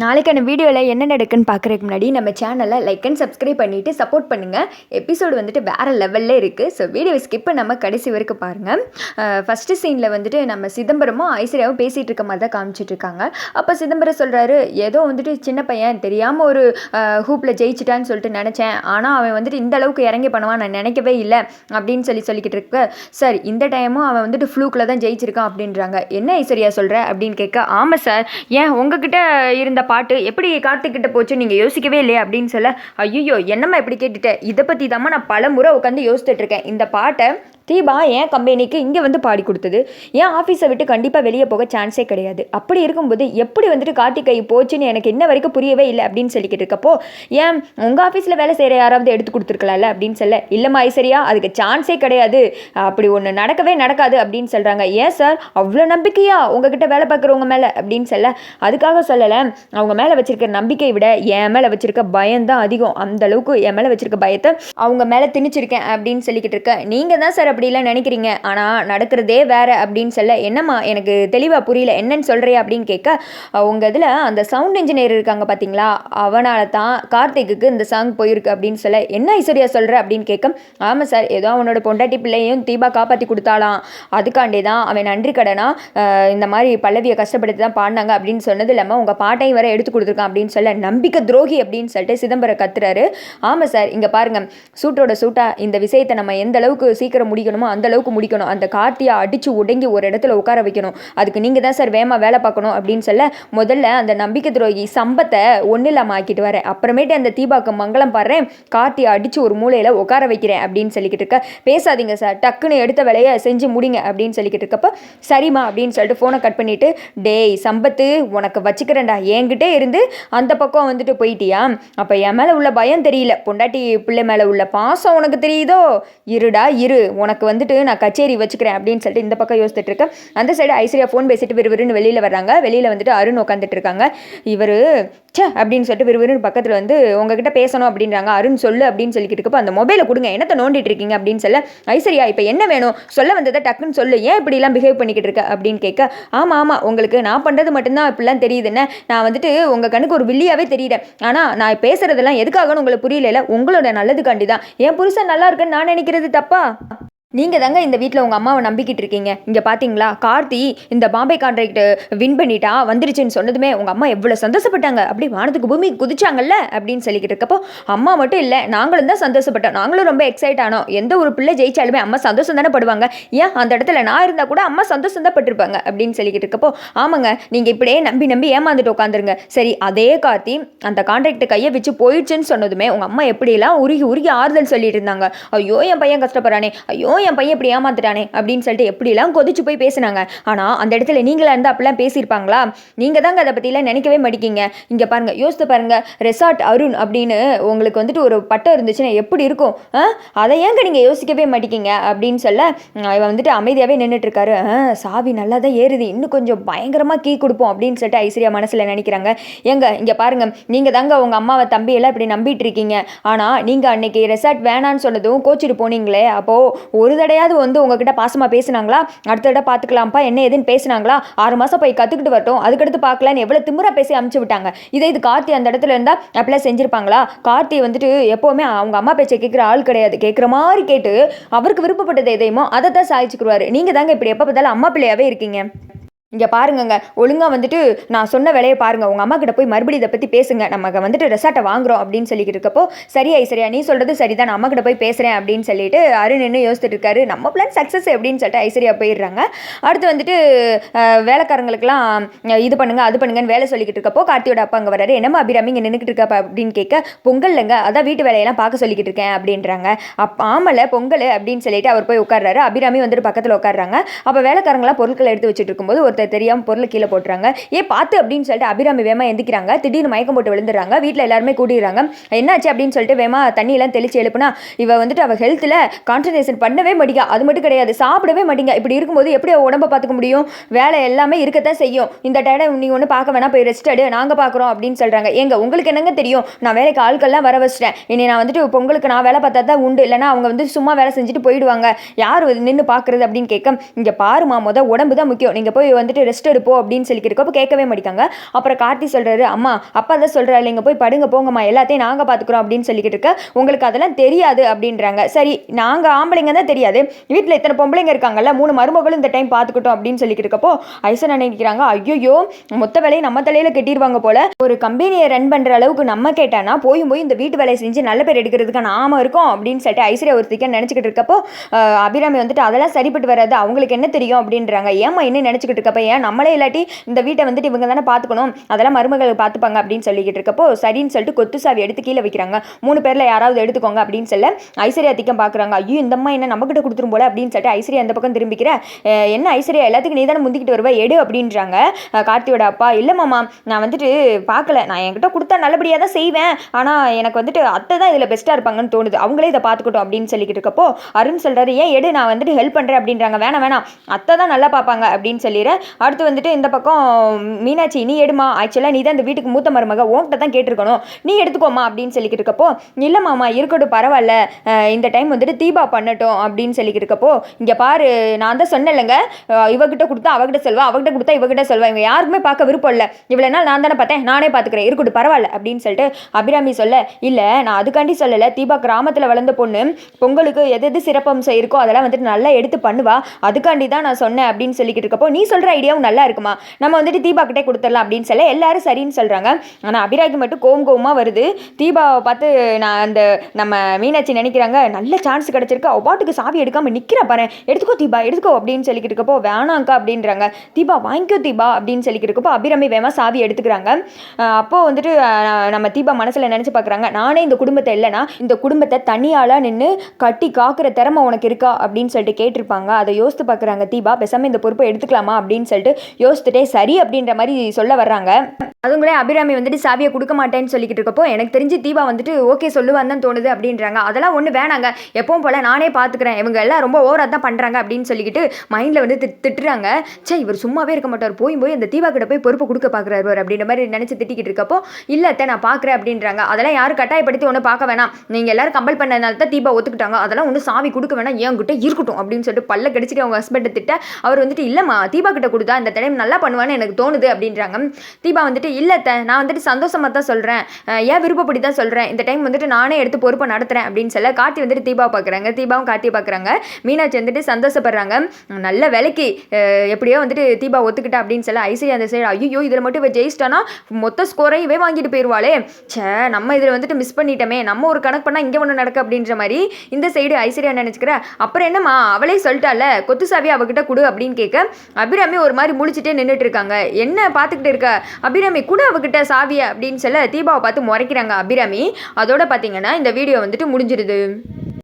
நாளைக்கான வீடியோவில் என்ன நடக்குன்னு பார்க்குறதுக்கு முன்னாடி நம்ம சேனலை லைக் அண்ட் சப்ஸ்கிரைப் பண்ணிவிட்டு சப்போர்ட் பண்ணுங்கள் எபிசோடு வந்துட்டு வேறு லெவலில் இருக்குது ஸோ வீடியோவை ஸ்கிப் பண்ணாமல் கடைசி வரைக்கும் பாருங்கள் ஃபஸ்ட்டு சீனில் வந்துட்டு நம்ம சிதம்பரமும் ஐஸ்வர்யாவும் பேசிகிட்டு இருக்க மாதிரி தான் காமிச்சிட்டு இருக்காங்க. அப்போ சிதம்பரம் சொல்கிறாரு ஏதோ வந்துட்டு சின்ன பையன் தெரியாமல் ஒரு ஹூப்பில் ஜெயிச்சிட்டான்னு சொல்லிட்டு நினச்சேன். ஆனால் அவன் வந்துட்டு இந்த அளவுக்கு இறங்கி பண்ணுவான் நான் நினைக்கவே இல்லை அப்படின்னு சொல்லி சொல்லிக்கிட்டு இருக்க. சார் இந்த டைமும் அவன் வந்துட்டு ஃப்ளூக்கில் தான் ஜெயிச்சிருக்கான் அப்படின்றாங்க. என்ன ஐஸ்வர்யா சொல்கிற அப்படின்னு கேட்க ஆமாம் சார். ஏன் உங்ககிட்ட இருந்த பாட்டு எப்படி கார்த்திக்கிட்ட போச்சு நீங்கள் யோசிக்கவே இல்லையா அப்படின்னு சொல்ல ஐயோ என்னம்மா இப்படி கேட்டுட்டேன் இதை பற்றி தாம்மா நான் பல முறை உட்காந்து யோசிச்சுட்டு இருக்கேன். இந்த பாட்டை தீபா ஏன் கம்பெனிக்கு இங்கே வந்து பாடி கொடுத்தது. ஏன் ஆஃபீஸை விட்டு கண்டிப்பாக வெளியே போக சான்ஸே கிடையாது. அப்படி இருக்கும்போது எப்படி வந்துட்டு கார்த்திகை போச்சுன்னு எனக்கு இன்ன வரைக்கும் புரியவே இல்லை அப்படின்னு சொல்லிக்கிட்டு இருக்கப்போ ஏன் உங்கள் ஆஃபீஸில் வேலை செய்கிற யாராவது எடுத்து கொடுத்துருக்கலாம்ல அப்படின்னு சொல்ல இல்லைம்மா ஐசரியா அதுக்கு சான்ஸே கிடையாது. அப்படி ஒன்று நடக்கவே நடக்காது அப்படின்னு சொல்கிறாங்க ஏன் சார் அவ்வளோ நம்பிக்கையா உங்ககிட்ட வேலை பார்க்குறவங்க மேலே அப்படின்னு சொல்ல அதுக்காக சொல்லலை. அவங்க மேலே வச்சிருக்க நம்பிக்கையை விட என் மேலே வச்சிருக்க பயம்தான் அதிகம். அந்த அளவுக்கு என் மேலே வச்சிருக்க பயத்தை அவங்க மேலே திணிச்சிருக்கேன் அப்படின்னு சொல்லிக்கிட்டு இருக்க. நீங்கள் தான் சார் அப்படிலாம் நினைக்கிறீங்க? ஆனால் நடக்கிறதே வேற அப்படின்னு சொல்ல என்னம்மா எனக்கு தெளிவாக புரியல. என்னன்னு சொல்கிறியா அப்படின்னு கேட்க உங்கள் இதில் அந்த சவுண்ட் இன்ஜினியர் இருக்காங்க பார்த்தீங்களா அவனால தான் கார்த்திக்கு இந்த சாங் போயிருக்கு அப்படின்னு சொல்ல என்ன ஐஸ்வர்யா சொல்கிற அப்படின்னு கேட்க ஆமாம் சார் ஏதோ அவனோட பொண்டாட்டி பிள்ளையும் தீபா காப்பாற்றி கொடுத்தாலாம் அதுக்காண்டி தான் அவன் நன்றி கடனா இந்த மாதிரி பல்லவியை கஷ்டப்படுத்தி தான் பாடினாங்க அப்படின்னு சொன்னது இல்லாமல் உங்கள் பாட்டையும் வர எடுத்து கொடுத்துருக்கான் அப்படின்னு சொல்ல நம்பிக்கை துரோகி அப்படின்னு சொல்லிட்டு சிதம்பரம் கத்துறாரு. ஆமாம் சார் இங்கே பாருங்க சூட்டோட சூட்டாக இந்த விஷயத்தை நம்ம எந்த அளவுக்கு சீக்கிரம் முடிக்கணுமோ அந்த அளவுக்கு முடிக்கணும். அந்த கார்த்தியை அடிச்சு உடங்கி ஒரு இடத்துல உட்கார வைக்கணும். அதுக்கு நீங்கள் தான் சார் வேமா வேலை பார்க்கணும் அப்படின்னு சொல்ல முதல்ல அந்த நம்பிக்கை துரோகி சம்பத்தை ஒன்றும் இல்லாமல் ஆக்கிட்டு வரேன் அப்புறமேட்டு அந்த தீபாக்கு மங்களம் பாடுறேன். கார்த்தியை அடிச்சு ஒரு மூலையில் உட்கார வைக்கிறேன் அப்படின்னு சொல்லிக்கிட்டு இருக்க. பேசாதீங்க சார். டக்குன்னு எடுத்த வேலையை செஞ்சு முடிங்க அப்படின்னு சொல்லிக்கிட்டு இருக்கப்ப சரிம்மா அப்படின்னு சொல்லிட்டு ஃபோனை கட் பண்ணிட்டு டேய் சம்பத்து உனக்கு வச்சுக்கிறேன்டா. என்கிட்டே இருந்து அந்த பக்கம் வந்துட்டு போயிட்டியா? அப்போ என் மேலே உள்ள பயம் தெரியல. பொண்டாட்டி பிள்ளை மேலே உள்ள பாசம் உனக்கு தெரியுதோ? இருடா இரு. உனக்கு வந்துட்டு நான் கச்சேரி வச்சுக்கிறேன் அப்படின்னு சொல்லிட்டு இந்த பக்கம் யோசிச்சுட்டு இருக்கேன். அந்த சைடு ஐஸ்வர்யா ஃபோன் பேசிட்டு விறுவிறுன்னு வெளியில் வர்றாங்க. வெளியில் வந்துட்டு அருண் உட்காந்துட்டு இருக்காங்க. இவர் ச்சே அப்படின்னு சொல்லிட்டு விறுவிறுன்னு பக்கத்தில் வந்து உங்ககிட்ட பேசணும் அப்படின்றாங்க. அருண் சொல்லு அப்படின்னு சொல்லிக்கிட்டு இருக்கப்போ அந்த மொபைலை கொடுங்க. என்னத்தை நோண்டிட்டு இருக்கீங்க அப்படின்னு சொல்ல ஐஸ்வர்யா இப்போ என்ன வேணும்? சொல்ல வந்ததை டக்குன்னு சொல்லு. ஏன் இப்படிலாம் பிஹேவ் பண்ணிக்கிட்டு இருக்க? அப்படின்னு கேட்க ஆமாம் ஆமாம் உங்களுக்கு நான் பண்ணுறது மட்டும்தான் இப்படிலாம் தெரியுதுன்னு. நான் வந்துட்டு உங்கள் கண்ணுக்கு ஒரு வில்லியாகவே தெரியுறேன். ஆனால் நான் பேசுறதெல்லாம் எதுக்காகன்னு உங்களுக்கு புரியல உங்களோட நல்லதுக்காண்டி தான் என் புருஷன் நல்லா இருக்குன்னு நான் நினைக்கிறது தப்பா? நீங்கள் தாங்க இந்த வீட்டில் உங்கள் அம்மாவை நம்பிக்கிட்டு இருக்கீங்க இங்கே பார்த்தீங்களா கார்த்தி இந்த பாம்பே கான்ட்ராக்ட் வின் பண்ணிட்டா வந்துருச்சுன்னு சொன்னதுமே உங்கள் அம்மா எவ்வளோ சந்தோஷப்பட்டாங்க. அப்படி வானத்துக்கு பூமி குதிச்சாங்கல்ல அப்படின்னு சொல்லிக்கிட்டு இருக்கப்போ அம்மா மட்டும் இல்லை நாங்களும் தான் சந்தோஷப்பட்டோம். நாங்களும் ரொம்ப எக்ஸைட் ஆனோம். எந்த ஒரு பிள்ளை ஜெயிச்சாலுமே அம்மா சந்தோஷம் தானே படுவாங்க. ஏன் அந்த இடத்துல நான் இருந்தால் கூட அம்மா சந்தோஷம் தான் பட்டிருப்பாங்க அப்படின்னு சொல்லிக்கிட்டு இருக்கப்போ ஆமாங்க நீங்கள் இப்படியே நம்பி நம்பி ஏமாந்துட்டு உட்காந்துருங்க. சரி அதே கார்த்தி அந்த கான்ட்ராக்ட் கையை வச்சு போயிடுச்சுன்னு சொன்னதுமே உங்கள் அம்மா எப்படியெல்லாம் உருகி உருகி ஆறுதல் சொல்லிட்டு இருந்தாங்க. ஐயோ என் பையன் கஷ்டப்படுறானே. ஐயோ என் பையன் இப்படி ஏமாத்துட்டானே அப்படின்னு சொல்லிட்டு எப்படிலாம் கொதிச்சு போய் பேசுனாங்க. ஆனால் அந்த இடத்துல நீங்களாக இருந்து அப்படிலாம் பேசியிருப்பாங்களா? நீங்கள் தாங்க அதை பற்றிலாம் நினைக்கவே மாட்டீங்க. இங்கே பாருங்க யோசித்து பாருங்க ரெசார்ட் அருண் அப்படின்னு உங்களுக்கு வந்துட்டு ஒரு பட்டம் இருந்துச்சுன்னா எப்படி இருக்கும்? ஆ? அதை ஏங்க நீங்கள் யோசிக்கவே மாட்டேங்க? அப்படின்னு சொல்ல இவன் வந்துட்டு அமைதியாகவே நின்றுட்டு இருக்காரு "ஆ, சாவி நல்லா தான் ஏறுது. இன்னும் கொஞ்சம் பயங்கரமாக கீ கொடுப்போம் அப்படின்னு சொல்லிட்டு ஐஸ்வர்யா மனசில் நினைக்கிறாங்க. ஏங்க இங்கே பாருங்க நீங்கள் தாங்க உங்கள் அம்மாவை தம்பியெல்லாம் இப்படி நம்பிட்டு இருக்கீங்க ஆனால் நீங்கள் அன்னைக்கு ரெசார்ட் வேணான்னு சொன்னதும் கோச்சிட்டு போனீங்களே. அப்போது ஒரு தடையாவது வந்து உங்ககிட்ட பாசமாக பேசுனாங்களா? அடுத்த தடவை பார்த்துக்கலாம்ப்பா என்ன ஏதுன்னு பேசுனாங்களா? ஆறு மாதம் போய் கற்றுக்கிட்டு வரட்டும். அதுக்கடுத்து பார்க்கலான்னு எவ்வளோ திமிரா பேசி அமுச்சு விட்டாங்க. இதே இது கார்த்தி அந்த இடத்துல இருந்தால் அப்படிலாம் செஞ்சுருப்பாங்களா? கார்த்தி வந்துட்டு எப்போவுமே அவங்க அம்மா பேச்சை கேட்குற ஆள் கிடையாது. கேட்குற மாதிரி கேட்டு அவருக்கு விருப்பப்பட்டது எதையுமோ அதை தான் சாதிச்சுக்குருவாரு. நீங்கள் தாங்க இப்படி எப்போ பார்த்தாலும் அம்மா பிள்ளையாகவே இருக்கீங்க. இங்கே பாருங்கங்க ஒழுங்காக வந்துட்டு நான் சொன்ன வேலையை பாருங்கள் உங்கள் அம்மா கிட்ட போய் மறுபடியும் இதை பற்றி பேசுங்க. நம்ம வந்துட்டு ரெசார்ட்டை வாங்குறோம் அப்படின்னு சொல்லிக்கிட்டு இருக்கப்போ சரியா சரியா நீ சொல்கிறது சரிதான். நான் அம்மா கிட்ட போய் பேசுகிறேன் அப்படின்னு சொல்லிட்டு அருண் இன்னும் யோசிச்சுட்டு இருக்காரு. நம்ம பிளான் சக்ஸஸ் அப்படின்னு சொல்லிட்டு ஐஸ்வர்யா போயிடுறாங்க. அடுத்து வந்துட்டு வேலைக்காரங்களுக்கெல்லாம் இது பண்ணுங்க அது பண்ணுங்கன்னு வேலை சொல்லிக்கிட்டு இருக்கப்போ கார்த்தியோட அப்பா அங்கே வராரு என்னம்மா அபிராமி இங்கே நின்றுக்கிட்டு இருக்கப்ப அப்படின்னு கேட்க பொங்கல்லங்க அதான் வீட்டு வேலையெல்லாம் பார்க்க சொல்லிக்கிட்டு இருக்கேன் அப்படின்றாங்க. அப் ஆமலை பொங்கல் அப்படின்னு சொல்லிட்டு அவர் போய் உட்கார்றாரு. அபிராமி வந்துட்டு பக்கத்தில் உட்கார்றாங்க. அப்போ வேலைக்காரங்களாம் பொருட்களை எடுத்து வச்சுட்டு இருக்கும்போது ஒருத்தர் தெரியாமல் பொருளை கீழே போட்டுறாங்க. ஏ பார்த்து அப்படின்னு சொல்லிட்டு அபிராமி வேமா எந்திக்கிறாங்க. திடீர்னு மயக்கம் போட்டு விழுந்துறாங்க வீட்டில் எல்லாருமே கூட்டிடுறாங்க என்னாச்சு அப்படின்னு சொல்லிட்டு வேமா தண்ணியெல்லாம் தெளிச்சு எழுப்புனா இவ வந்துட்டு அவள் ஹெல்த்தில் கான்சன்ட்ரேஷன் பண்ணவே மாட்டேங்க. அது மட்டும் கிடையாது. சாப்பிடவே மாட்டேங்க. இப்படி இருக்கும்போது எப்படி அவ உடம்ப பார்த்துக்க முடியும்? வேலை எல்லாமே இருக்கத்தான் செய்யும். இந்த டைம் நீ ஒன்று பார்க்க வேணா போய் ரெஸ்ட் எடு. நாங்கள் பார்க்குறோம் அப்படின்னு சொல்கிறாங்க எங்க உங்களுக்கு என்னங்க தெரியும்? நான் வேலைக்கு ஆட்கள்லாம் வர வச்சிட்டேன். இனி நான் வந்துட்டு பொங்கலுக்கு நான் வேலை பார்த்தா தான் உண்டு. இல்லைன்னா அவங்க வந்து சும்மா வேலை செஞ்சுட்டு போயிடுவாங்க. யார் நின்று பார்க்குறது அப்படின்னு கேட்க இங்கே பாருமா முத உடம்பு தான் முக்கியம். நீங்கள் போய் வந்து வந்துட்டு ரெஸ்ட் எடுப்போம் அப்படின்னு சொல்லிக்கிறப்போ கேட்கவே மாட்டேங்காங்க அப்புறம் கார்த்தி சொல்கிறாரு அம்மா அப்பா தான் சொல்கிறாரு இல்லைங்க போய் படுங்க போங்கம்மா எல்லாத்தையும் நாங்கள் பார்த்துக்குறோம் அப்படின்னு சொல்லிக்கிட்டு இருக்க. உங்களுக்கு அதெல்லாம் தெரியாது அப்படின்றாங்க. சரி நாங்கள் ஆம்பளைங்க தான் தெரியாது. வீட்டில் இத்தனை பொம்பளைங்க இருக்காங்கல்ல மூணு மருமகளும் இந்த டைம் பார்த்துக்கிட்டோம் அப்படின்னு சொல்லிக்கிட்டு இருக்கப்போ ஐசன் நினைக்கிறாங்க ஐயோ மொத்த வேலையை நம்ம தலையில் கட்டிடுவாங்க போல. ஒரு கம்பெனியை ரன் பண்ணுற அளவுக்கு நம்ம கேட்டானா போயும் போய் இந்த வீட்டு வேலையை செஞ்சு நல்ல பேர் எடுக்கிறதுக்கு நாம இருக்கோம் அப்படின்னு சொல்லிட்டு ஐஸ்வர்யா ஒருத்திக்க நினச்சிக்கிட்டு இருக்கப்போ அபிராமி வந்துட்டு அதெல்லாம் சரிப்பட்டு வராது அவங்களுக்கு என்ன தெரியும்? அப்படின்றாங்க. ஏமா என்ன நினச்சிக்கிட்டு இருக்கப்ப ஏன் நம்மளே இல்லாட்டி இந்த வீட்டை வந்துட்டு இவங்க தானே பார்த்துக்கணும். அதெல்லாம் மருமகள் பார்த்துப்பாங்க அப்படின்னு சொல்லிக்கிட்டு இருக்கப்போ சரின்னு சொல்லிட்டு கொத்து சாவி எடுத்து கீழே வைக்கிறாங்க. மூணு பேரில் யாராவது எடுத்துக்கோங்க அப்படின்னு சொல்ல ஐஸ்வர்யா திக்கம் பார்க்குறாங்க. ஐயோ இந்த அம்மா என்ன நம்மக்கிட்ட கொடுத்துரும் போல அப்படின்னு சொல்லிட்டு ஐஸ்வர்யா அந்த பக்கம் திரும்பிக்கிற என்ன ஐஸ்வர்யா எல்லாத்துக்கும் நீ தானே முந்திக்கிட்டு வருவ? எடு அப்படின்றாங்க. கார்த்தியோட அப்பா இல்லை மாமா நான் வந்துட்டு பார்க்கல. நான் என்கிட்ட கொடுத்தா நல்லபடியாக தான் செய்வேன். ஆனால் எனக்கு வந்துட்டு அத்தை தான் இதில் பெஸ்ட்டாக இருப்பாங்கன்னு தோணுது. அவங்களே இதை பார்த்துக்கட்டும் அப்படின்னு சொல்லிக்கிட்டு இருக்கப்போ அருண் சொல்கிறாரு ஏன் எடு நான் வந்துட்டு ஹெல்ப் பண்ணுறேன் அப்படின்றாங்க. வேணாம் வேணாம். அத்தை தான் நல்லா பார்ப்பாங்க அப்படின்னு சொல்லிடுற அடுத்து வந்துட்டு இந்த பக்கம் மீனாட்சி நீ எடுமா ஆக்சுவலாக நீ தான் இந்த வீட்டுக்கு மூத்த மருமக உன்கிட்ட தான் கேட்டிருக்கணும். நீ எடுத்துக்கோமா அப்படின்னு சொல்லிக்கிட்டு இருக்கப்போ இல்லை மாமா இருக்கட்டும் பரவாயில்ல. இந்த டைம் வந்துட்டு தீபா பண்ணட்டும் அப்படின்னு சொல்லிக்கிட்டு இருக்கப்போ இங்கே பாரு நான் தான் சொன்னேன்லங்க. இவகிட்ட கொடுத்தா அவகிட்ட செல்வா அவகிட்ட கொடுத்தா இவகிட்ட செல்வா இவங்க யாருக்குமே பார்க்க விருப்பம் இல்லை. இவ்வளோ நாள் நான் தானே பார்த்தேன் நானே பார்த்துக்கிறேன். இருக்கட்டும் பரவாயில்ல அப்படின்னு சொல்லிட்டு அபிராமி சொல்ல இல்லை நான் அதுக்காண்டி சொல்லலை. தீபா கிராமத்தில் வளர்ந்த பொண்ணு பொங்கலுக்கு எது எது சிறப்பம்சம் இருக்கோ அதெல்லாம் வந்துட்டு நல்லா எடுத்து பண்ணுவா. அதுக்காண்டி தான் நான் சொன்னேன் அப்படின்னு சொல்லிக்கிட்டு இருக்கப்போ நீ சொல்கிற ஐடியாவும் நல்லா இருக்குமா? நம்ம வந்துட்டு தீபா கிட்டே கொடுத்துடலாம் அப்படின்னு சொல்ல எல்லாரும் சரின்னு சொல்கிறாங்க ஆனால் அபிராய்க்கு மட்டும் கோம் கோமாக வருது. தீபாவை பார்த்து நான் அந்த நம்ம மீனாட்சி நினைக்கிறாங்க நல்ல சான்ஸ் கிடச்சிருக்கு. அவ பாட்டுக்கு சாவி எடுக்காமல் நிற்கிற பாரு. எடுத்துக்கோ தீபா எடுத்துக்கோ அப்படின்னு சொல்லிக்கிட்டு இருக்கப்போ வேணாங்க்கா அப்படின்றாங்க. தீபா வாங்கிக்கோ தீபா அப்படின்னு சொல்லிக்கிட்டு இருக்கப்போ அபிராமி வேமா சாவி எடுத்துக்கிறாங்க. அப்போது வந்துட்டு நம்ம தீபா மனசில் நினச்சி பார்க்குறாங்க நானே இந்த குடும்பத்தை இல்லைனா இந்த குடும்பத்தை தனியால் நின்று கட்டி காக்கிற திறமை உனக்கு இருக்கா? அப்படின்னு சொல்லிட்டு கேட்டிருப்பாங்க. அதை யோசித்து பார்க்குறாங்க தீபா பெசாமல் இந்த பொறுப்பை எடுத்துக்கலாமா? அப்படின்னு சொல்லிட்டு யோசித்துட்டே சரி அப்படின்ற மாதிரி சொல்ல வர்றாங்க. அதுங்களே அபிராமி வந்துட்டு சாவியை கொடுக்க மாட்டேன்னு சொல்லிக்கிட்டு இருக்கப்போ எனக்கு தெரிஞ்சு தீபா வந்துட்டு ஓகே சொல்லுவான்னு தான் தோணுது அப்படின்றாங்க. அதெல்லாம் ஒன்று வேணாங்க. எப்பவும் போல் நானே பார்த்துக்கிறேன் இவங்க எல்லாம் ரொம்ப ஓவராக தான் பண்ணுறாங்க அப்படின்னு சொல்லிக்கிட்டு மைண்டில் வந்து திட்டுறாங்க. சே இவர் சும்மாவே இருக்க மாட்டார். போய் போய் அந்த தீபா கிட்ட போய் பொறுப்பு கொடுக்க பார்க்குறாரு அவர் அப்படின்ற மாதிரி நினச்சி திட்டிக்கிட்டு இருக்கப்போ இல்லை அத்தை நான் பார்க்குறேன் அப்படின்றாங்க. அதெல்லாம் யாரும் கட்டாயப்படுத்தி ஒன்றும் பார்க்க வேணாம். நீங்கள் எல்லாரும் கம்பல் பண்ணனால தான் தீபா ஒத்துக்கிட்டாங்க. அதெல்லாம் ஒன்றும் சாவி கொடுக்க வேணாம். என்கிட்ட இருக்கட்டும் அப்படின்னு சொல்லிட்டு பல்ல கடிச்சிட்டு அவங்க ஹஸ்பண்டை திட்ட அவர் வந்துட்டு இல்லைம்மா தீபா கிட்ட கொடுத்தா இந்த டைம் நல்லா பண்ணுவான்னு எனக்கு தோணுது அப்படின்றாங்க. தீபா வந்துட்டு இல்லை நான் வந்துட்டு சந்தோஷமாக தான் சொல்கிறேன் ஏன் விருப்பப்படி தான் சொல்கிறேன் இந்த டைம் வந்துட்டு நானே எடுத்து பொறுப்பை நடத்துகிறேன் அப்படின்னு சொல்ல கார்த்தி வந்துட்டு தீபா பார்க்குறாங்க. தீபாவும் கார்த்தியை பார்க்குறாங்க. மீனாட்சி வந்துட்டு சந்தோஷப்படுறாங்க. நல்ல வேலைக்கு எப்படியோ வந்துட்டு தீபா ஒத்துக்கிட்டா அப்படின்னு சொல்ல ஐஸ்வர்யா அந்த சைடு ஐயோ இதில் மட்டும் இவ ஜெயிச்சிட்டானா? மொத்த ஸ்கோரையும் இவே வாங்கிட்டு போயிடுவாளே சே நம்ம இதில் வந்துட்டு மிஸ் பண்ணிட்டோமே. நம்ம ஒரு கணக்கு பண்ணால் இங்கே ஒன்று நடக்கு அப்படின்ற மாதிரி இந்த சைடு ஐஸ்வர்யா நினச்சிக்கிற? அப்புறம் என்னம்மா? அவளே சொல்லிட்டால. கொத்து சாவியை அவகிட்ட கொடு அப்படின்னு கேட்க அபிராமி ஒரு மாதிரி முழிச்சிட்டே நின்றுட்டு இருக்காங்க. என்ன பார்த்துக்கிட்டு இருக்க? அபிராமி கூட அவகிட்ட சாவிய? அப்படின்னு சொல்ல தீபாவை பார்த்து முறைக்கிறாங்க அபிராமி. அதோட பார்த்தீங்கன்னா இந்த வீடியோ வந்துட்டு முடிஞ்சிருது.